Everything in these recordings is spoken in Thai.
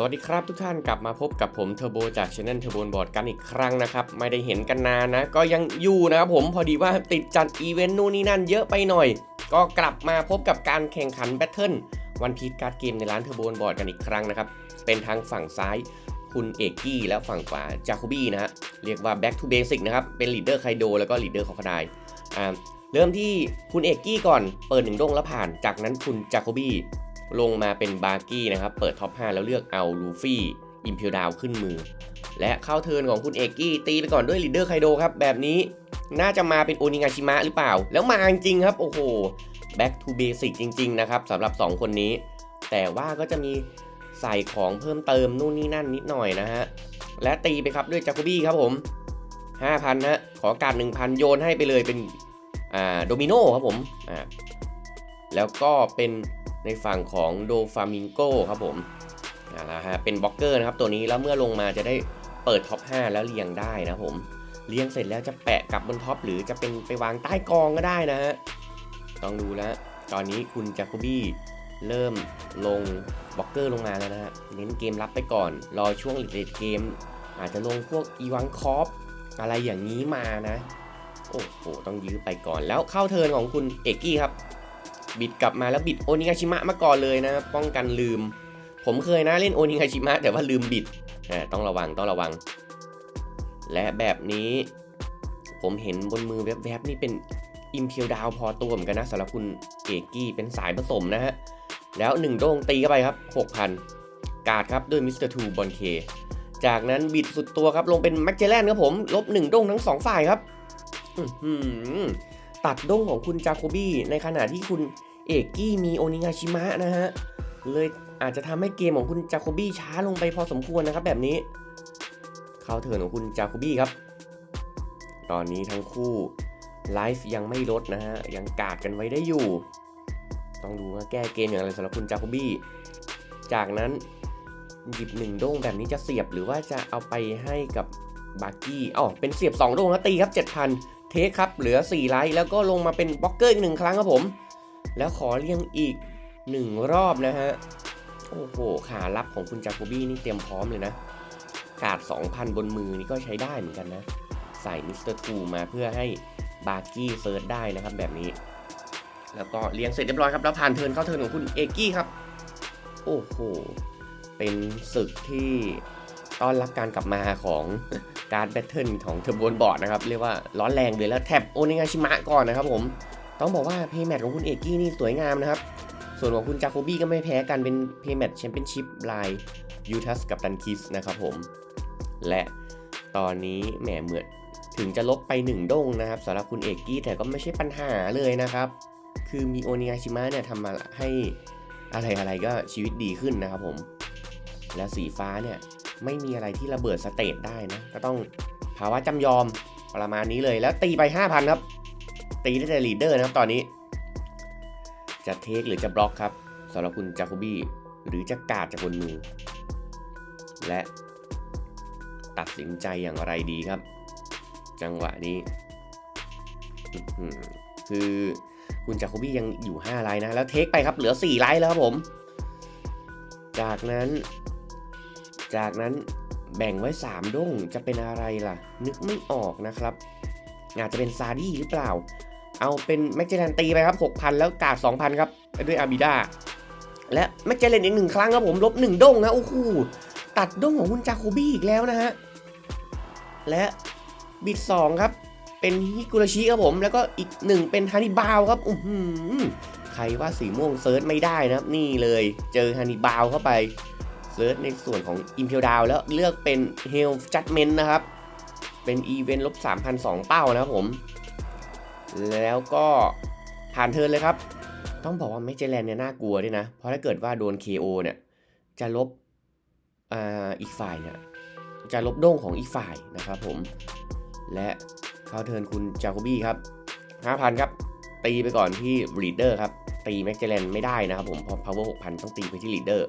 สวัสดีครับทุกท่านกลับมาพบกับผมเทอร์โบจากช anel เทอร์โบบอร์ดกันอีกครั้งนะครับ ไม่ได้เห็นกันนานนะ ก็ยังอยู่นะครับผมพอดีว่าติดจัดอีเวนต์นู่นนี่นั่นเยอะไปหน่อย ก็กลับมาพบกับการแข่งขันแบทเทิลวันพี e การ์ดเกมในร้านเทอร์โบบอร์ดกันอีกครั้งนะครับ เป็นทางฝั่งซ้ายคุณเอกกี้แล้วฝั่งขวาจาโคบี้นะฮะเรียกว่า back to basic นะครับเป็นลีดเดอร์ไคโดแล้วก็ลีดเดอร์ของคดายอ่าเริ่มที่คุณเอกกี้ก่อนเปิดหนึ่งดงแล้วผ่าน จากนั้นคุณจาโคบี้ ลงมาเป็นบาร์กี้นะครับ เปิดท็อป 5 แล้วเลือกเอาลูฟี่อิมพิวดาวขึ้นมือ และเข้าเทิร์นของคุณเอกกี้ตีไปก่อนด้วยลีดเดอร์ไคโดครับ แบบนี้น่าจะมาเป็นโอนิงาชิมะหรือเปล่า แล้วมาจริงครับ โอ้โห back to basic จริง ๆ นะครับสำหรับ 2 คนนี้ แต่ว่าก็จะมีใส่ของเพิ่มเติมนู่นนี่นั่นนิดหน่อยนะฮะ และตีไปครับด้วยจากูบี้ครับผม 5,000ฮะขอการ 1,000 โยนให้ไปเลยเป็นอ่าโดมิโนครับผมอ่าแล้วก็เป็น ในฝั่งของโดฟามิงโกครับผมอ่านะฮะเป็นบล็อกเกอร์นะครับตัวนี้แล้วเมื่อลงมาจะได้เปิดท็อป 5 แล้วเรียงได้นะครับผมเรียงเสร็จแล้วจะแปะกลับบนท็อปหรือจะเป็นไปวางใต้กองก็ได้นะฮะต้องดูแล้วตอนนี้คุณจากูบี้เริ่มลงบล็อกเกอร์ลงมาแล้วนะฮะเน้นเกมรับไปก่อน รอช่วงเลดเกม อาจจะลงพวกอีวังคอฟอะไรอย่างนี้มานะ โอ้โห ต้องยื้อไปก่อนแล้วเข้าเทิร์นของคุณเอกกี้ครับ บิดกลับมาแล้วบิดโอนิงาชิมะมาก่อนเลยนะป้องกันลืม ผมเคยนะเล่นโอนิงาชิมะแต่ว่าลืมบิดอ่าต้องระวังต้องระวัง และแบบนี้ ผมเห็นบนมือแวบๆนี่เป็นอิมเพียวดาวพอตัวเหมือนกันนะสำหรับคุณเอกกี้เป็นสายผสมนะฮะ แล้ว 1 โด้งตีเข้าไปครับ 6,000 กาดครับด้วยมิสเตอร์ทูบอลเคจากนั้นบิดสุดตัวครับ ลงเป็นแม็กเจแลนครับผม ลบ1ด้งทั้ง 2 ฝ่ายครับ ตัดด้งของคุณจาโคบี้ในขณะที่คุณเอกกี้มีโอนิงาชิมะนะฮะ เลยอาจจะทำให้เกมของคุณจาโคบี้ช้าลงไปพอสมควรนะครับแบบนี้ เข้าเทินของคุณจาโคบี้ครับ ตอนนี้ทั้งคู่ไลฟ์ยังไม่ลดนะฮะ ยังกาดกันไว้ได้อยู่ ต้องดูว่าแก้เกมอย่างไรสำหรับคุณจาโคบี้ จากนั้นหยิบหนึ่งโด้งแบบนี้จะเสียบหรือว่าจะเอาไปให้กับบาร์กี้อ๋อเป็นเสียบ2โด้งแล้วตีครับ7,000 เทคครับเหลือ 4 ไลท์แล้วก็ลงมาเป็นบล็อกเกอร์อีกหนึ่งครั้งครับผม แล้วขอเลี้ยงอีก 1 รอบนะฮะ โอ้โห ขารับของคุณจาโคบี้นี่เตรียมพร้อมเลยนะ กาด 2,000 บนมือนี่ก็ใช้ได้เหมือนกันนะ ใส่มิสเตอร์ทูมาเพื่อให้บาร์กี้เฟิร์สได้นะครับแบบนี้ แล้วก็เลี้ยงเสร็จเรียบร้อยครับ แล้วผ่านเทินเข้าเทินของคุณเอกกี้ครับ โอ้โห เป็นศึกที่ต้อนรับการกลับมาของ การแบทเทิลของเทอร์โบนบอร์ดนะครับ เรียกว่าร้อนแรงเลยแล้วแท็บโอนิงาชิมะก่อนนะครับผม ต้องบอกว่าเพย์แมทของคุณเอกกี้นี่สวยงามนะครับ ส่วนของคุณจาโคบี้ก็ไม่แพ้กันเป็นเพย์แมทแชมเปี้ยนชิพลายยูทัสกับดันคิสนะครับผม และตอนนี้แหมเหมือนถึงจะลบไป1ด้งนะครับสำหรับคุณเอกกี้แต่ก็ไม่ใช่ปัญหาเลยนะครับ คือมีโอนิงาชิมะเนี่ยทำมาให้อะไรอะไรก็ชีวิตดีขึ้นนะครับผม และสีฟ้าเนี่ย ไม่มีอะไรที่ระเบิดสเตตได้นะ ก็ต้องภาวะจำยอมประมาณนี้เลยแล้วตีไป 5,000 ครับ ตีได้แต่ลีดเดอร์นะครับตอนนี้ จะเทคหรือจะบล็อกครับสำหรับคุณจาโคบี้หรือจะกาดจากบนมือ และตัดสินใจอย่างไรดีครับ จังหวะนี้ คือคุณจาโคบี้ยังอยู่ 5 ไลน์นะ แล้วเทคไปครับเหลือ 4 ไลน์แล้วครับผม จากนั้น จากนั้นแบ่งไว้ 3 ด้งจะเป็นอะไรล่ะ นึกไม่ออกนะครับ อาจจะเป็นซาดี้หรือเปล่า เอาเป็นแม็กเจลันตีไปครับ 6,000 แล้วกาด2,000 ครับ ด้วยอาบิดาและแม็กเจลันอีกหนึ่งครั้งครับผมลบ1ด้งนะโอ้โหตัดด้งของคุณจาโคบี้อีกแล้วนะฮะ และบิด2ครับ เป็นฮิกุระชิครับผมแล้วก็อีกหนึ่งเป็นฮันนิบาลครับอือหือใครว่าสีม่วงเซิร์ชไม่ได้นะครับ นี่เลย เจอฮันนิบาลเข้าไป เซิร์ชในส่วนของ i m p e l d o w n แล้วเลือกเป็น Hell Judgment นะครับ เป็นอีเวนต์ลบ3,002 เป้านะครับผม แล้วก็ผ่านเทิร์นเลยครับ ต้องบอกว่าแมกเจแลนเนี่ยน่ากลัวด้วยนะ เพราะถ้าเกิดว่าโดน KO เนี่ย จะลบออีกฝ่ายเนี่ย จะลบโด้งของอีกฝ่ายนะครับผม และเข้าเทิร์นคุณจาโคบี้ครับ 5,000 ครับ ตีไปก่อนที่ลีดเดอร์ครับ ตีแม็กเจแลนไม่ได้นะครับผมเพราะ power 6,000 ต้องตีไปที่ลีดเดอร์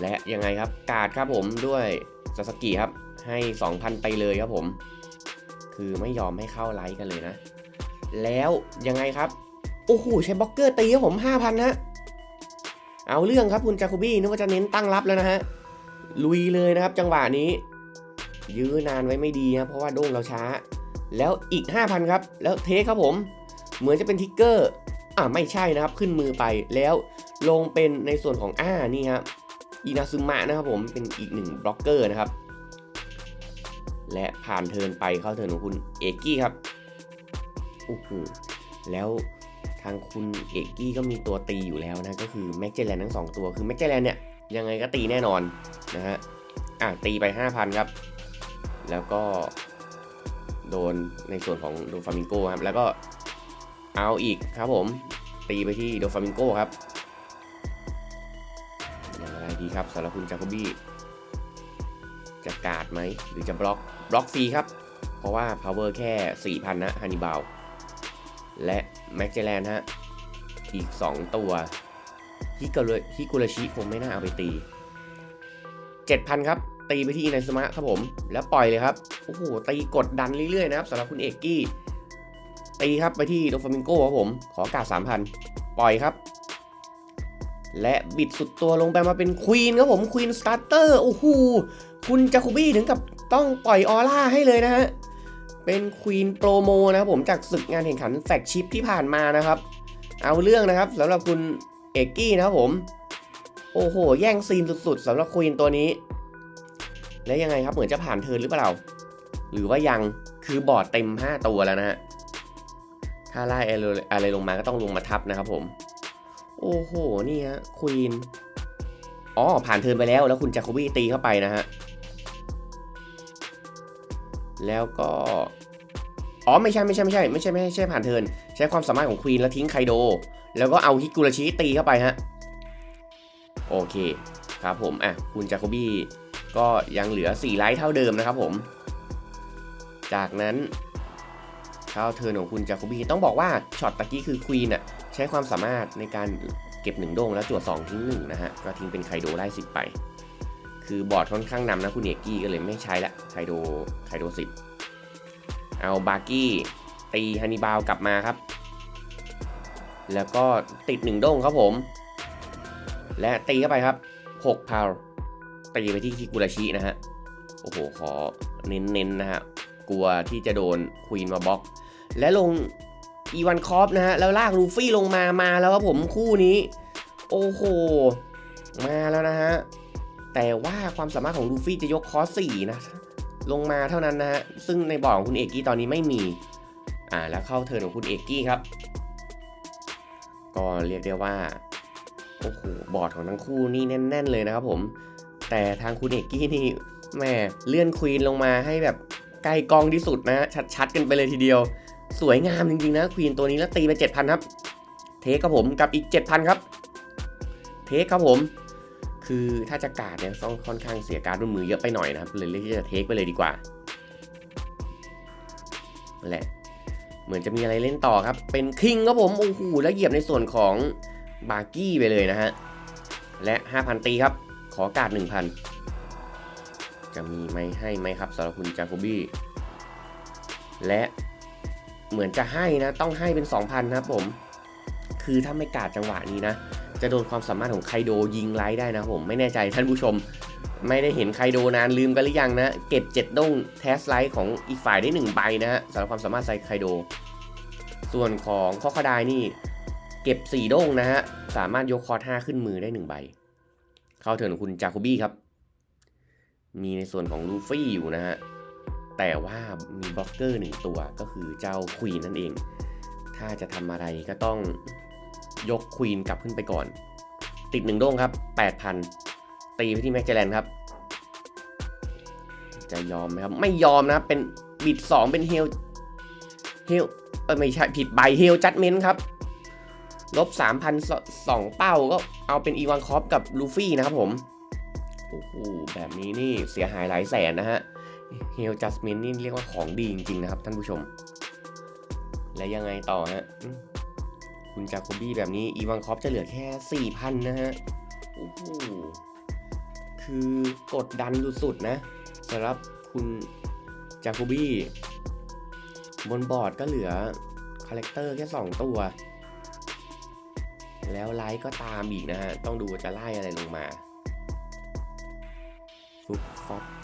และยังไงครับกาดครับผมด้วยซาสกิครับให้ 2,000 ไปเลยครับผม คือไม่ยอมให้เข้าไลท์กันเลยนะ แล้วยังไงครับ โอ้โหใช้บล็อกเกอร์ตีครับผม 5,000ฮะเอาเรื่องครับคุณจาโคบี้นึกว่าจะเน้นตั้งรับแล้วนะฮะลุยเลยนะครับจังหวะนี้ ยื้อนานไว้ไม่ดีครับเพราะว่าโด่งเราช้า แล้วอีก 5,000 ครับ แล้วเทคครับผม เหมือนจะเป็นทิกเกอร์อ่าไม่ใช่นะครับขึ้นมือไปแล้วลงเป็นในส่วนของอ่านี่ครับ อินาซึมะนะครับผมเป็นอีกหนึ่งบล็อกเกอร์นะครับ และผ่านเทินไปเข้าเทินของคุณเอกกี้ครับโอ้โหแล้วทางคุณเอกกี้ก็มีตัวตีอยู่แล้วนะก็คือแม็กเจแลนทั้งสองตัวคือแม็กเจแลนเนี่ยยังไงก็ตีแน่นอนนะฮะอะตีไป 5,000 ครับ แล้วก็โดนในส่วนของโดฟามิงโกครับแล้วก็เอาอีกครับผมตีไปที่โดฟามิงโกครับ อย่างไรดีครับสำหรับคุณจาโคบี้จะกาดไหมหรือจะบล็อกบล็อกฟรีครับ เพราะว่า power แค่ 4,000นะฮันนิบาลและแม็กเจแลนฮะอีก 2 ตัวฮิกุระฮิกุระชิคงไม่น่าเอาไปตี 7,000 ครับ ตีไปที่อินสมะครับผม แล้วปล่อยเลยครับโอ้โหตีกดดันเรื่อยๆนะครับสำหรับคุณเอกกี้ตีครับไปที่โดฟามิงโกครับผม ขอกาด3,000 ปล่อยครับ และบิดสุดตัวลงไปมาเป็นควีนครับผมควีนสตาร์เตอร์โอ้โหคุณจาคูบี้ถึงกับต้องปล่อยออร่าให้เลยนะฮะ เป็นควีนโปรโมนะครับผมจากศึกงานแข่งขันแฟกชิปที่ผ่านมานะครับ เอาเรื่องนะครับสำหรับคุณเอกกี้นะครับผม โอ้โห แย่งซีนสุดๆสำหรับควีนตัวนี้ แล้วยังไงครับเหมือนจะผ่านเทิร์นหรือเปล่า หรือว่ายังคือบอดเต็ม 5 ตัวแล้วนะฮะถ้าไล่อะไรลงมาก็ต้องลงมาทับนะครับผม โอ้โห นี่ฮะควีนอ๋อ ผ่านเทินไปแล้ว แล้วคุณจาโคบี้ตีเข้าไปนะฮะ แล้วก็ อ๋อ ไม่ใช่ ไม่ใช่ ไม่ใช่ ไม่ใช่ ไม่ใช่ ผ่านเทิน ใช้ความสามารถของควีนแล้วทิ้งไคโด แล้วก็เอาฮิกุระชิตีเข้าไปฮะ โอเค ครับผม อะ คุณจาโคบี้ก็ยังเหลือ 4 ไลท์เท่าเดิมนะครับผม จากนั้นเข้าเทินของคุณจาโคบี้ต้องบอกว่าช็อตตะกี้คือควีนอะ ใช้ความสามารถในการเก็บ 1 โด่งแล้วจวด2ทิ้ง1นะฮะ ก็ทิ้งเป็นไคโดได้ 10 ไป คือบอร์ดค่อนข้างนำนะคุณเอกกี้ก็เลยไม่ใช้ละไคโดไคโด10 เอาบาร์กี้ตีฮันนิบาลกลับมาครับ แล้วก็ติด 1 โด่งครับผม และตีเข้าไปครับ6พาวตีไปที่คิกุราชินะฮะ โอ้โห ขอเน้นๆนะฮะ กลัวที่จะโดนควีนมาบล็อก และลง อีวานคอฟนะฮะแล้วลากลูฟี่ลงมามาแล้วครับผมคู่นี้ โอ้โห มาแล้วนะฮะ แต่ว่าความสามารถของลูฟี่จะยกคอสสี่นะลงมาเท่านั้นนะฮะ ซึ่งในบอร์ดของคุณเอกกี้ตอนนี้ไม่มี อ่า แล้วเข้าเทิร์นของคุณเอกกี้ครับ ก็เรียกได้ว่า โอ้โห บอร์ดของทั้งคู่นี่แน่น ๆ เลยนะครับผม แต่ทางคุณเอกกี้นี่แหม่เลื่อนควีนลงมาให้แบบใกล้กองที่สุดนะฮะชัด ๆ กันไปเลยทีเดียว สวยงามจริงๆนะควีนตัวนี้แล้วตีไป 7,000 ครับ เทคครับผมกับอีก 7,000 ครับ เทคครับผม คือถ้าจะกาดเนี่ยต้องค่อนข้างเสียการ์ดด้วยมือเยอะไปหน่อยนะครับเลยเลือกที่จะเทคไปเลยดีกว่านั่นแหละเหมือนจะมีอะไรเล่นต่อครับ เป็นคิงครับผมโอ้โหแล้วเหยียบในส่วนของบาร์กี้ไปเลยนะฮะ และ 5,000 ตีครับ ขอการ์ด1,000 จะมีไหมให้ไหมครับสำหรับคุณจาโคบี้และ เหมือนจะให้นะ ต้องให้เป็น 2,000 นะครับผม คือถ้าไม่กาดจังหวะนี้นะ จะโดนความสามารถของไคโดยิงไลท์ได้นะผม ไม่แน่ใจท่านผู้ชม ไม่ได้เห็นไคโดนานลืมไปหรือยังนะ เก็บ 7ด้งเทสไลท์ของอีกฝ่ายได้ 1 ใบนะฮะสำหรับความสามารถไซไคโด ส่วนของคอคดายนี่ เก็บ 4ด้งนะฮะ สามารถยกคอร์ด5ขึ้นมือได้ 1 ใบ เข้าเทินของคุณจาโคบี้ครับ มีในส่วนของลูฟี่อยู่นะฮะ แต่ว่ามีบล็อกเกอร์หนึ่งตัวก็คือเจ้าควีนนั่นเอง ถ้าจะทำอะไรก็ต้องยกควีนกลับขึ้นไปก่อน ติดหนึ่งโด้งครับ 8,000 ตีไปที่แม็กเจแลนครับ จะยอมไหมครับ ไม่ยอมนะเป็นบิด 2 เป็นเฮลเฮลไม่ใช่ผิดใบเฮลจัดเมนครับลบ3,000สองเป้าก็เอาเป็นอีวานคอฟกับลูฟี่นะครับผม โอ้โหแบบนี้นี่เสียหายหลายแสนนะฮะ เฮลจัสมินนี่เรียกว่าของดีจริง ๆ นะครับ ท่านผู้ชม และยังไงต่อฮะคุณจาโคบี้แบบนี้ อีวานคอฟจะเหลือแค่ 4,000 นะฮะ โอ้โห คือกดดันสุดๆนะสำหรับคุณจาโคบี้ บนบอร์ดก็เหลือ คาแรคเตอร์แค่ 2 ตัว แล้วไลท์ก็ตามอีกนะฮะ ต้องดูจะไล่อะไรลงมาฟุบฟอบอื้อหือ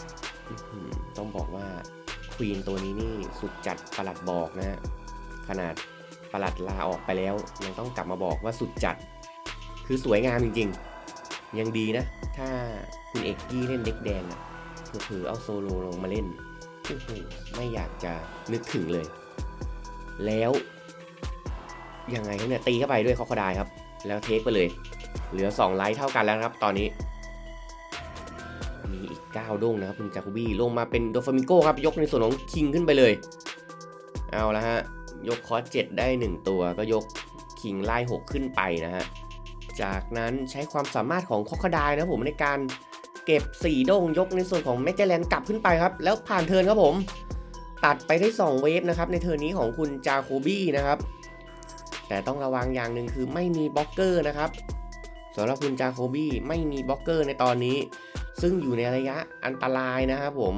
ต้องบอกว่าควีนตัวนี้นี่สุดจัดประหลัดบอกนะฮะขนาดประหลัดลาออกไปแล้วยังต้องกลับมาบอกว่าสุดจัด คือสวยงามจริงๆ ยังดีนะ ถ้าคุณเอกกี้เล่นเด็กแดงอะเผื่อเอาโซโลลงมาเล่นโอ้โหไม่อยากจะนึกถึงเลย แล้วยังไงเนี่ยตีเข้าไปด้วยคอคอไดายครับ แล้วเทคไปเลย เหลือ 2 ไลท์เท่ากันแล้วครับ ตอนนี้ มีอีก9ด้งนะครับคุณจากูบี้ลงมาเป็นโดฟามิโก้ครับยกในส่วนของคิงขึ้นไปเลย เอาละฮะยกคอส7ได้ 1 ตัวก็ยกคิงไล่6ขึ้นไปนะฮะจากนั้นใช้ความสามารถของคอคดายนะผมในการเก็บ4ด้งยกในส่วนของแมกเจแลนกลับขึ้นไปครับ แล้วผ่านเทิร์นครับผม ตัดไปได้ 2 เวฟนะครับ ในเทิร์นนี้ของคุณจาโคบี้นะครับ แต่ต้องระวังอย่างหนึ่งคือไม่มีบล็อกเกอร์นะครับสำหรับคุณจาโคบี้ไม่มีบล็อกเกอร์ในตอนนี้ ซึ่งอยู่ในระยะอันตรายนะครับผม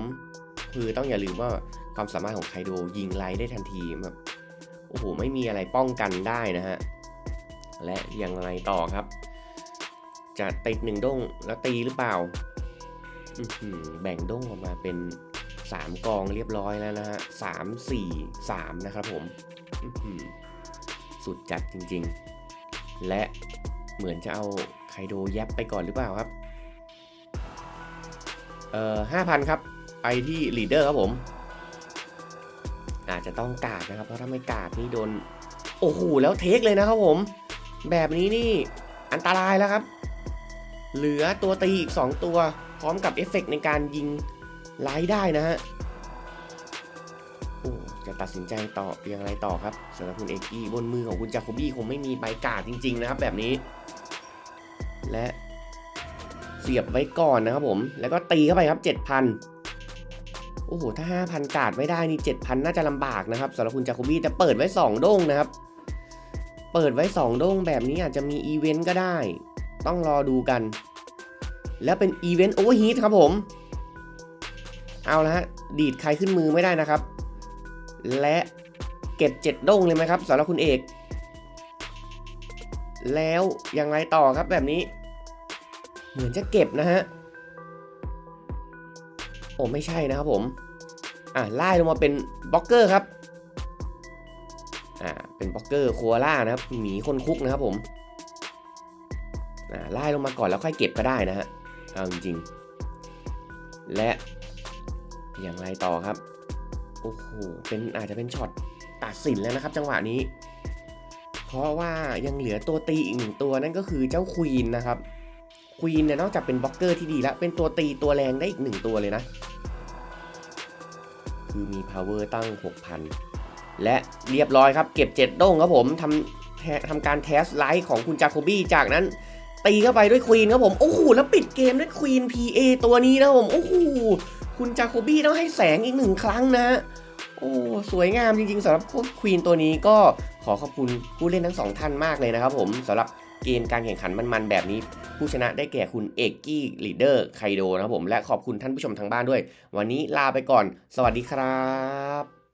คือต้องอย่าลืมว่าความสามารถของไคโดยิงไรได้ทันทีแบบโอ้โหไม่มีอะไรป้องกันได้นะฮะ และอยังไงต่อครับ จะติดหนึ่งด้งแล้วตีหรือเปล่าแบ่งด้งออกมาเป็น 3 กองเรียบร้อยแล้วนะฮะสามสี่สามนะครับผมสุดจัดจริงๆ และเหมือนจะเอาไคโดยับไปก่อนหรือเปล่าครับ เอ่อห้าพันครับ ไปที่ลีดเดอร์ครับผม อาจจะต้องกาดนะครับ เพราะถ้าไม่กาดนี่โดน โอ้โห แล้วเทคเลยนะครับผม แบบนี้นี่อันตรายแล้วครับ เหลือตัวตีอีก 2 ตัว พร้อมกับเอฟเฟกต์ในการยิงไลท์ได้นะฮะจะตัดสินใจต่ออย่างไรต่อครับสำหรับคุณเอกกี้บนมือของคุณจาโคบี้คงไม่มีใบกาดจริง ๆ นะครับ แบบนี้ และ เสียบไว้ก่อนนะครับผม แล้วก็ตีเข้าไปครับ 7,000 โอ้โห ถ้า 5,000 กาดไม่ได้นี่ 7,000 น่าจะลำบากนะครับสำหรับคุณจาโคบี้แต่เปิดไว้ 2 โด้งนะครับ เปิดไว้ 2 โด้งแบบนี้อาจจะมีอีเวนต์ก็ได้ ต้องรอดูกัน แล้วเป็นอีเวนต์โอเวอร์ฮีทครับผม เอาละฮะ ดีดใครขึ้นมือไม่ได้นะครับ และเก็บ7ด้งเลยไหมครับสำหรับคุณเอก แล้วยังไงต่อครับแบบนี้ เหมือนจะเก็บนะฮะ โอ้ไม่ใช่นะครับผม อ่าไล่ลงมาเป็นบล็อกเกอร์ครับ อ่า เป็นบล็อกเกอร์คัวล่านะครับ หมีคนคุกนะครับผม อ่าไล่ลงมาก่อนแล้วค่อยเก็บก็ได้นะฮะ เอาจริงๆ และอย่างไรต่อครับ โอ้โห เป็นอาจจะเป็นช็อตตัดสินแล้วนะครับ จังหวะนี้ เพราะว่ายังเหลือตัวตีอีกหนึ่งตัวนั่นก็คือเจ้าควีนนะครับ ควีนเนี่ยนอกจากเป็นบล็อกเกอร์ที่ดีแล้ว เป็นตัวตีตัวแรงได้อีกหนึ่งตัวเลยนะ คือมี power ตั้ง 6,000 และเรียบร้อยครับ เก็บ7ด้งครับผมทำทำการเทสไลท์ของคุณจาโคบี้จากนั้น ตีเข้าไปด้วยควีนครับผม โอ้โห แล้วปิดเกมด้วยควีน PA ตัวนี้นะผม โอ้โห คุณจาโคบี้ต้องให้แสงอีกหนึ่งครั้งนะโอ้สวยงามจริงๆสำหรับควีนตัวนี้ก็ขอขอบคุณผู้เล่นทั้งสองท่านมากเลยนะครับผมสำหรับ เกมการแข่งขันมันๆแบบนี้ ผู้ชนะได้แก่คุณเอกกี้ลีเดอร์ไคโดนะครับผมและขอบคุณท่านผู้ชมทางบ้านด้วย วันนี้ลาไปก่อน สวัสดีครับ